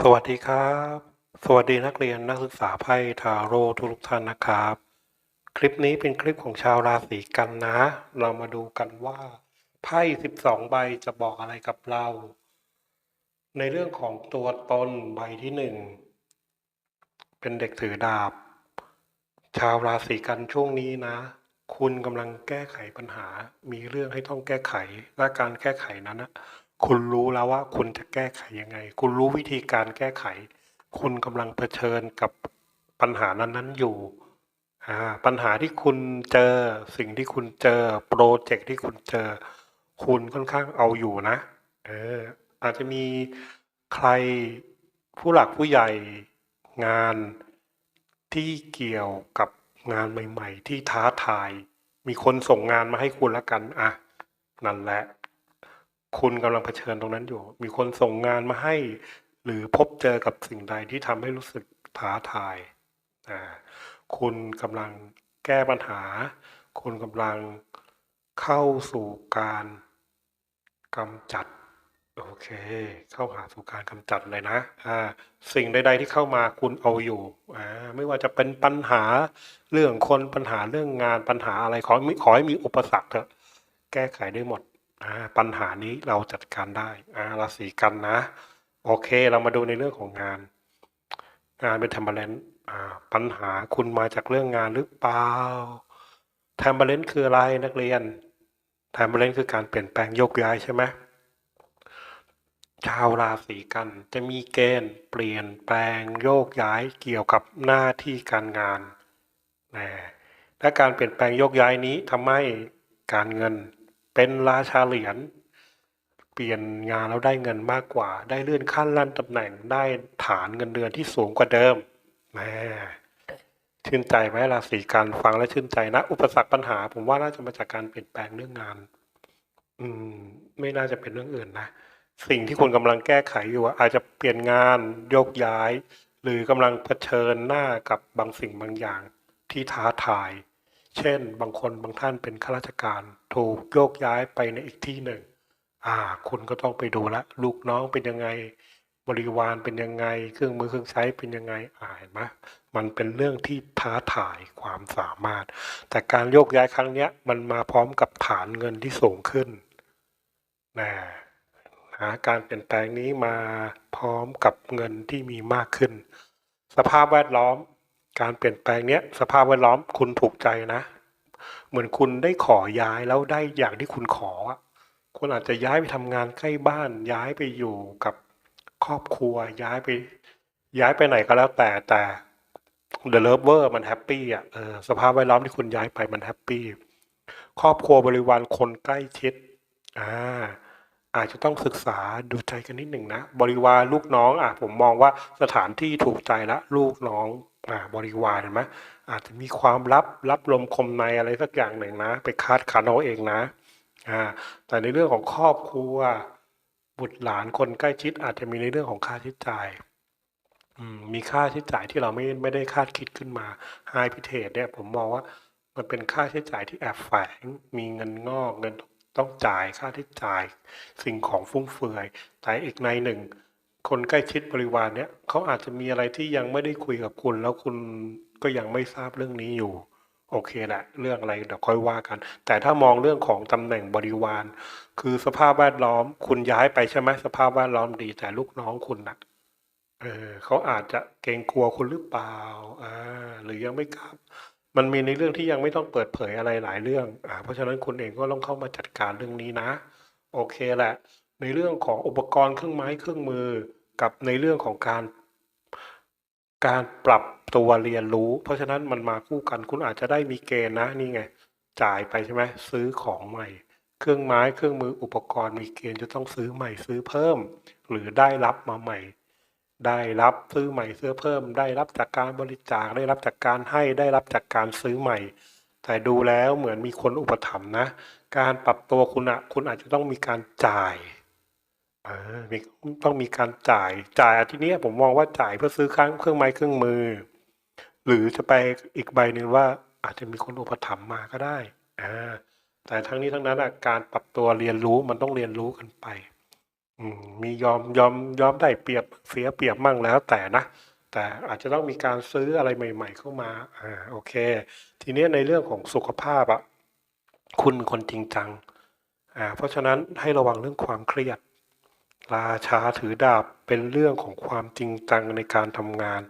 สวัสดีครับ สวัสดีนักเรียนนักศึกษาไพ่ทาโร่ทุกท่านนะครับ คลิปนี้เป็นคลิปของชาวราศีกันนะ เรามาดูกันว่าไพ่12 ใบจะบอกอะไรกับเรา ในเรื่องของตัวตนใบที่หนึ่งเป็นเด็กถือดาบ ชาวราศีกันช่วงนี้นะ คุณกำลังแก้ไขปัญหา มีเรื่องให้ต้องแก้ไขและการแก้ไขนั้นนะ คุณรู้แล้วว่าคุณจะแก้ไขยังไง คุณรู้วิธีการแก้ไข คุณกำลังเผชิญกับปัญหานั้นๆอยู่ปัญหาที่คุณเจอสิ่งที่คุณเจอโปรเจกต์ที่คุณเจอ คุณค่อนข้างเอาอยู่นะ เออ อาจจะมีใครผู้หลักผู้ใหญ่งานที่เกี่ยวกับงานใหม่ ๆ ที่ท้าทาย มีคนส่งงานมาให้คุณแล้วกัน อะ นั่นแหละ คุณกำลังเผชิญตรงนั้นอยู่ มีคนส่งงานมาให้ หรือพบเจอกับสิ่งใดที่ทำให้รู้สึกท้าทายคุณกำลังแก้ปัญหา คุณกำลังเข้าสู่การกำจัดโอเค เข้าหาสู่การกำจัดเลยนะอ่าสิ่งใด ๆ ที่เข้ามาคุณเอาอยู่อ่าไม่ว่าจะเป็นปัญหาเรื่องคนปัญหาเรื่องงานปัญหาอะไรขอให้มีขอให้มีอุปสรรคเถอะแก้ไขได้หมด ปัญหานี้เราจัดการได้ราศีกันนะ โอเค เรามาดูในเรื่องของงาน งานเป็นทมเ e เลนปัญหาคุณมาจากเรื่องงานหรือเปล่าทมเ e เลนคืออะไรนักเรียนทมเ e เลนคือการเปลี่ยนแปลงโยกย้ายใช่ไหมชาวราศีกันจะมีเกณฑ์เปลี่ยนแปลงโยกย้ายเกี่ยวกับหน้าที่การงานนะและการเปลี่ยนแปลงโยกย้ายนี้ทำให้การเงิน เป็นราชาเหรียญเปลี่ยนงานแล้วได้เงินมากกว่า ได้เลื่อนขั้นลั่นตำแหน่งได้ฐานเงินเดือนที่สูงกว่าเดิมแหมชื่นใจไหมราศีกันฟังแล้วชื่นใจนะ อุปสรรคปัญหา ผมว่าน่าจะมาจากการเปลี่ยนแปลงเรื่องงาน อืม ไม่น่าจะเป็นเรื่องอื่นนะสิ่งที่คุณกำลังแก้ไขอยู่อาจจะเปลี่ยนงานโยกย้าย หรือกำลังเผชิญหน้ากับบางสิ่งบางอย่างที่ท้าทาย เช่น บางคนบางท่านเป็นข้าราชการถูกโยกย้ายไปในอีกที่หนึ่ง อ่า คุณก็ต้องไปดูละลูกน้องเป็นยังไง บริวารเป็นยังไง เครื่องมือเครื่องใช้เป็นยังไงอ่าเห็นไหมมันเป็นเรื่องที่ท้าทายความสามารถ แต่การโยกย้ายครั้งเนี้ยมันมาพร้อมกับฐานเงินที่สูงขึ้นนะหาการเปลี่ยนแปลงนี้มาพร้อมกับเงินที่มีมากขึ้น สภาพแวดล้อม การเปลี่ยนแปลงเนี้ยสภาพแวดล้อมคุณถูกใจนะ เหมือนคุณได้ขอย้ายแล้วได้อย่างที่คุณขออะคุณอาจจะย้ายไปทำงานใกล้บ้าน ย้ายไปอยู่กับครอบครัว ย้ายไป ย้ายไปไหนก็แล้วแต่แต่ The Lover มันแฮปปี้อะเออสภาพแวดล้อมที่คุณย้ายไปมันแฮปปี้ครอบครัวบริวารคนใกล้ชิดอ่าอาจจะต้องศึกษาดูใจกันนิดหนึ่งนะ บริวารลูกน้องอะผมมองว่าสถานที่ถูกใจละลูกน้อง บริวารเห็นไหมอาจจะมีความลับรับลมคมในอะไรสักอย่างหนึ่งนะ ไปคาดคันเอาเองนะแต่ในเรื่องของครอบครัวบุตรหลานคนใกล้ชิดอาจจะมีในเรื่องของค่าใช้จ่ายมีค่าใช้จ่ายที่เราไม่ไม่ได้คาดคิดขึ้นมาไฮพิเทศเนี่ยผมมองว่ามันเป็นค่าใช้จ่ายที่แอบแฝงมีเงินงอกเงินต้องจ่ายค่าใช้จ่าย สิ่งของฟุ่มเฟือยแต่อีกในหนึ่ง คนใกล้ชิดบริวารเนี่ยเขาอาจจะมีอะไรที่ยังไม่ได้คุยกับคุณ แล้วคุณก็ยังไม่ทราบเรื่องนี้อยู่ โอเคแหละเรื่องอะไรเดี๋ยวค่อยว่ากัน แต่ถ้ามองเรื่องของตำแหน่งบริวาร คือสภาพแวดล้อม คุณย้ายไปใช่ไหมสภาพแวดล้อมดี แต่ลูกน้องคุณนะเออเขาอาจจะเกรงกลัวคุณหรือเปล่าอ่าหรือยังไม่กล้ามันมีในเรื่องที่ยังไม่ต้องเปิดเผยอะไรหลายเรื่องอ่าเพราะฉะนั้นคุณเองก็ต้องเข้ามาจัดการเรื่องนี้นะ โอเคแหละ ในเรื่องของอุปกรณ์เครื่องไม้เครื่องมือ กับในเรื่องของการการปรับตัวเรียนรู้ เพราะฉะนั้นมันมาคู่กันคุณอาจจะได้มีเกณฑ์นะนี่ไง จ่ายไปใช่ไหมซื้อของใหม่ เครื่องไม้เครื่องมืออุปกรณ์มีเกณฑ์จะต้องซื้อใหม่ซื้อเพิ่ม หรือได้รับมาใหม่ ได้รับซื้อใหม่ซื้อเพิ่ม ได้รับจากการบริจาคได้รับจากการให้ได้รับจากการซื้อใหม่ แต่ดูแล้วเหมือนมีคนอุปถัมภ์นะ การปรับตัวคุณอะคุณอาจจะต้องมีการจ่าย เออมีต้องมีการจ่ายจ่ายอาทิตย์นี้ผมมองว่าจ่ายเพื่อซื้อครื่องเครื่องไม้เครื่องมือ หรือจะไปอีกใบหนึ่งว่า อาจจะมีคนอุปถัมภ์มาก็ได้อ่าแต่ทั้งนี้ทั้งนั้นอะการปรับตัวเรียนรู้มันต้องเรียนรู้กันไป อืมมียอมยอมยอมได้เปรียบเสียเปรียบมั่งแล้วแต่นะแต่อาจจะต้องมีการซื้ออะไรใหม่ ๆ เข้ามาอ่าโอเค ทีนี้ในเรื่องของสุขภาพอะคุณคนจริงจังอ่าเพราะฉะนั้นให้ระวังเรื่องความเครียด ราชาถือดาบเป็นเรื่องของความจริงจังในการทำงาน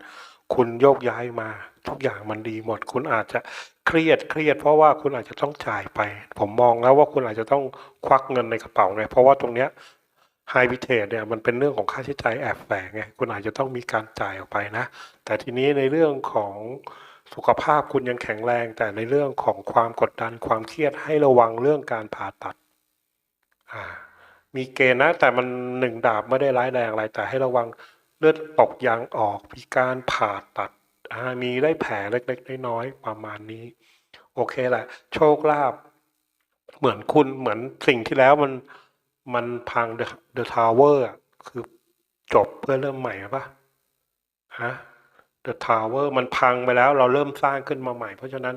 คุณโยกย้ายมา ทุกอย่างมันดีหมด คุณอาจจะเครียดเครียด เพราะว่าคุณอาจจะต้องจ่ายไป ผมมองแล้วว่าคุณอาจจะต้องควักเงินในกระเป๋าไงเพราะว่าตรงเนี้ยไฮวิเทจเนี่ยมันเป็นเรื่องของค่าใช้จ่ายแอบแฝงไงคุณอาจจะต้องมีการจ่ายออกไปนะ แต่ทีนี้ในเรื่องของสุขภาพคุณยังแข็งแรง แต่ในเรื่องของความกดดันความเครียดให้ระวังเรื่องการผ่าตัดอ่า มีเกณฑ์นะ แต่มันหนึ่งดาบไม่ได้ร้ายแรงอะไร แต่ให้ระวังเลือดตกยางออกมีการผ่าตัดมีได้แผลเล็กๆน้อยๆประมาณนี้ โอเคแหละ โชคลาภเหมือนคุณเหมือนสิ่งที่แล้วมันมันพังเดอะทาวเวอร์คือจบเพื่อเริ่มใหม่ปะฮะเดอะทาวเวอร์มันพังไปแล้ว เราเริ่มสร้างขึ้นมาใหม่ เพราะฉะนั้น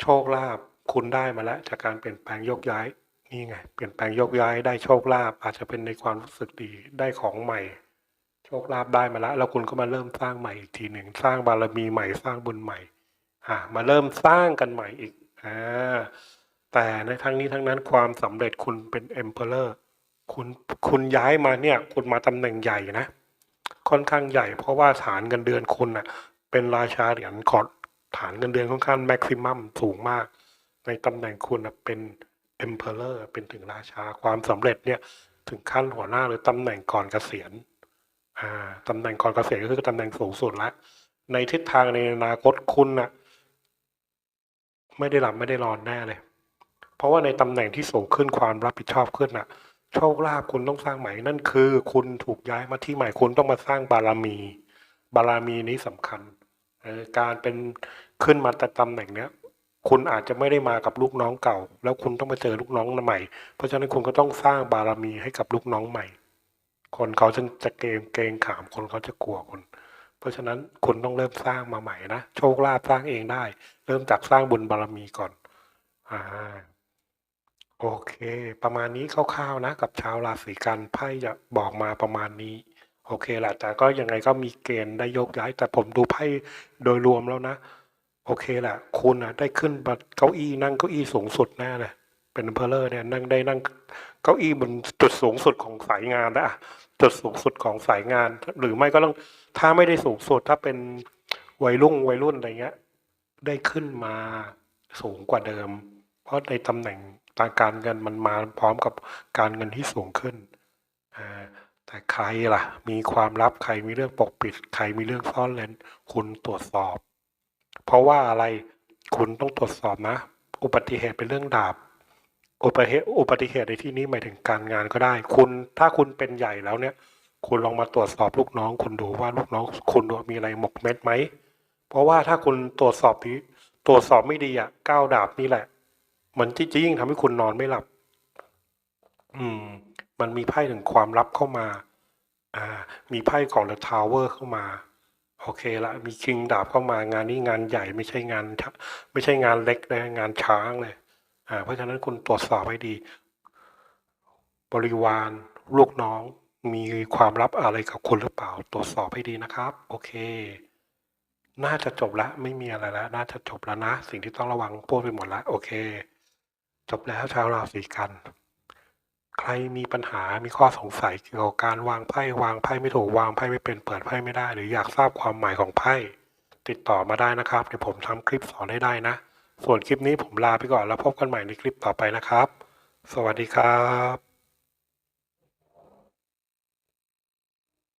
โชคลาภคุณได้มาแล้ว จากการเปลี่ยนแปลงโยกย้าย นี่ไงเปลี่ยนแปลงยกย้ายได้โชคลาภอาจจะเป็นในความรู้สึกดีได้ของใหม่ โชคลาภได้มาแล้วแล้วคุณก็มาเริ่มสร้างใหม่อีกทีหนึ่งสร้างบารมีใหม่สร้างบุญใหม่อ่ามาเริ่มสร้างกันใหม่อีกอ่าแต่ในทั้งนี้ทั้งนั้นความสำเร็จคุณเป็น emperor คุณคุณย้ายมาเนี่ย คุณมาตำแหน่งใหญ่นะ ค่อนข้างใหญ่ เพราะว่าฐานเงินเดือนคุณน่ะ เป็นราชาเหรียญขอดฐานเงินเดือนค่อนข้างแม็กซิมัมสูงมาก ในตำแหน่งคุณน่ะเป็น emperor เป็นถึงราชาความสำเร็จเนี่ยถึงขั้นหัวหน้าหรือตำแหน่งก่อนเกษียณอ่าตำแหน่งก่อนเกษียณก็คือตำแหน่งสูงสุดล้วในทิศทางในอนาคตคุณน่ะไม่ได้หลับไม่ได้นอนแน่เลย เพราะว่าในตำแหน่งที่สูงขึ้นความรับผิดชอบขึ้นน่ะ โชคลาภคุณต้องสร้างใหม่นั่นคือ คุณถูกย้ายมาที่ใหม่คุณต้องมาสร้างบารมี บารมีนี้สำคัญ การเป็นขึ้นมาแต่ตำแหน่งเนี้ย คุณอาจจะไม่ได้มากับลูกน้องเก่า แล้วคุณต้องมาเจอลูกน้องใหม่ เพราะฉะนั้นคุณก็ต้องสร้างบารมีให้กับลูกน้องใหม่ คนเขาจะจะเกรงเกรงขามคนเขาจะกลัวคุณเพราะฉะนั้นคุณต้องเริ่มสร้างมาใหม่นะโชคลาภสร้างเองได้ เริ่มจากสร้างบุญบารมีก่อนอ่าโอเค ประมาณนี้คร่าวๆนะ กับชาวราศีกันไพ่จะบอกมาประมาณนี้ โอเคแหละแต่ก็ยังไงก็มีเกณฑ์ได้ยกย้าย แต่ผมดูไพ่โดยรวมแล้วนะ โอเคแหละคุณอะได้ขึ้นบนเก้าอี้นั่งเก้าอี้สูงสุดแน่เลยเป็นเพลเลอร์เนี่ยนั่งได้นั่งเก้าอี้บนจุดสูงสุดของสายงานนะอะจุดสูงสุดของสายงาน หรือไม่ก็ต้องถ้าไม่ได้สูงสุดถ้าเป็นวัยรุ่งวัยรุ่นอะไรเงี้ย ได้ขึ้นมาสูงกว่าเดิม เพราะในตำแหน่งทางการเงินมันมาพร้อมกับการเงินที่สูงขึ้นแต่ใครล่ะ มีความลับใครมีเรื่องปกปิด ใครมีเรื่องซ่อนเร้นคุณตรวจสอบ เพราะว่าอะไรคุณต้องตรวจสอบนะ อุบัติเหตุเป็นเรื่องดาบ อุบัติเหตุอุบัติเหตุในที่นี้หมายถึงการงานก็ได้ คุณถ้าคุณเป็นใหญ่แล้วเนี่ย คุณลองมาตรวจสอบลูกน้อง คุณดูว่าลูกน้อง คุณมีอะไรหมกเม็ดไหม เพราะว่าถ้าคุณตรวจสอบนี้ตรวจสอบไม่ดีอะก้าวดาบนี่แหละ มันจะยิ่งทำให้คุณนอนไม่หลับ อืม มันมีไพ่ถึงความลับเข้ามา อ่า มีไพ่ของ The Tower เข้ามา โอเคละมีคิงดาบเข้ามางานนี้งานใหญ่ไม่ใช่งานไม่ใช่งานเล็กนะงานช้างเลยอ่าเพราะฉะนั้นคุณตรวจสอบให้ดี บริวารลูกน้องมีความลับอะไรกับคุณหรือเปล่า ตรวจสอบให้ดีนะครับ โอเค น่าจะจบแล้วไม่มีอะไรแล้วน่าจะจบแล้วนะ สิ่งที่ต้องระวังพูดไปหมดแล้วโอเค จบแล้วชาวราศีกัน ใครมีปัญหา มีข้อสงสัยเกี่ยวกับการวางไพ่วางไพ่ไม่ถูกวางไพ่ไม่เป็นเปิดไพ่ไม่ได้ หรืออยากทราบความหมายของไพ่ติดต่อมาได้นะครับเดี๋ยวผมทำคลิปสอนให้ได้นะ ส่วนคลิปนี้ผมลาไปก่อนแล้วพบกันใหม่ในคลิปต่อไปนะครับ สวัสดีครับ